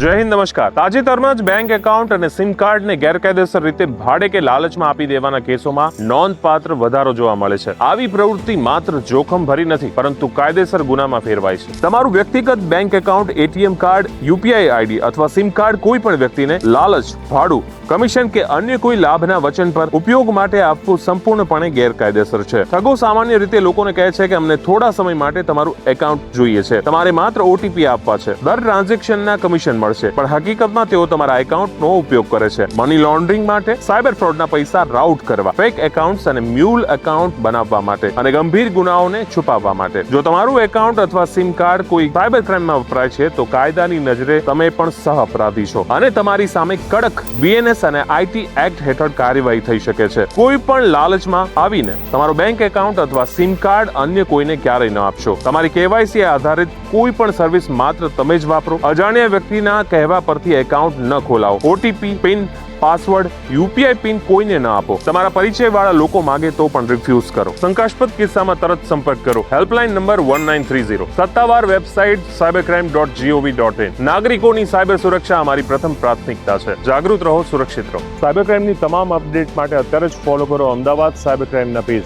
જય હિન્દ, નમસ્કાર. તાજેતરમાં જ બેંક એકાઉન્ટ અને સિમ કાર્ડને ગેરકાયદેસર રીતે ભાડે કે લાલચમાં આપી દેવાના કેસોમાં નોંધપાત્ર વધારો જોવા મળે છે. આવી પ્રવૃત્તિ માત્ર જોખમ ભરી નથી, પરંતુ કાયદેસર ગુનામાં ફેરવાય છે. તમારું વ્યક્તિગત bank account, ATM card, UPI ID અથવા સિમ કાર્ડ કોઈ પણ વ્યક્તિને લાલચ, ભાડું, કમિશન કે અન્ય કોઈ લાભના વચન પર ઉપયોગ માટે આપવું સંપૂર્ણપણે ગેરકાયદેસર છે. ઠગો સામાન્ય રીતે લોકોને કહે છે કે અમને થોડા સમય માટે તમારું એકાઉન્ટ જોઈએ છે. તમારે માત્ર ઓટીપી આપવા છે. દર ટ્રાન્ઝેક્શનના કમિશન મળશે. પણ હકીકતમાં તેઓ તમારા એકાઉન્ટનો ઉપયોગ કરે છે. મની લોન્ડરિંગ માટે સાયબર ફ્રોડના પૈસા રાઉટ કરવા ફેક એકાઉન્ટ્સ અને મ્યુલ એકાઉન્ટ બનાવવા માટે અને ગંભીર ગુનાઓને છુપાવવા માટે. જો તમારું એકાઉન્ટ અથવા સિમ કાર્ડ કોઈ સાયબર ક્રાઇમમાં વપરાય છે, તો કાયદાની નજરે તમે પણ સહ અપરાધી છો. અને તમારી સામે કડક બીએનએસ અને આઈટી એક્ટ હેઠળ કાર્યવાહી થઈ શકે છે. કોઈ પણ લાલચમાં આવીને તમારો બેંક એકાઉન્ટ અથવા સિમ કાર્ડ અન્ય કોઈને ક્યારેય ન આપશો. તમારી કેવાયસી આધારિત કોઈ પણ સર્વિસ માત્ર તમે જ વાપરો. અજાણ્યા વ્યક્તિના કહેવા પરથી એકાઉન્ટ ન ખોલાવો. OTP PIN password UPI PIN કોઈને ન આપો. તમારા પરિચય વાળા લોકો માગે તો પણ રિફ્યુઝ કરો. શંકાસ્પદ કિસ્સામાં તરત સંપર્ક કરો. Helpline number one nine three zero સત્તાવાર website cyber crime dot gov dot in નાગરિકોની સાયબર સુરક્ષા અમારી પ્રથમ પ્રાથમિકતા છે. જાગૃત રહો, સુરક્ષિત રહો. સાયબર ક્રાઇમની તમામ અપડેટ માટે અત્યારે જ ફોલો કરો અમદાવાદ સાયબર ક્રાઇમના પેજ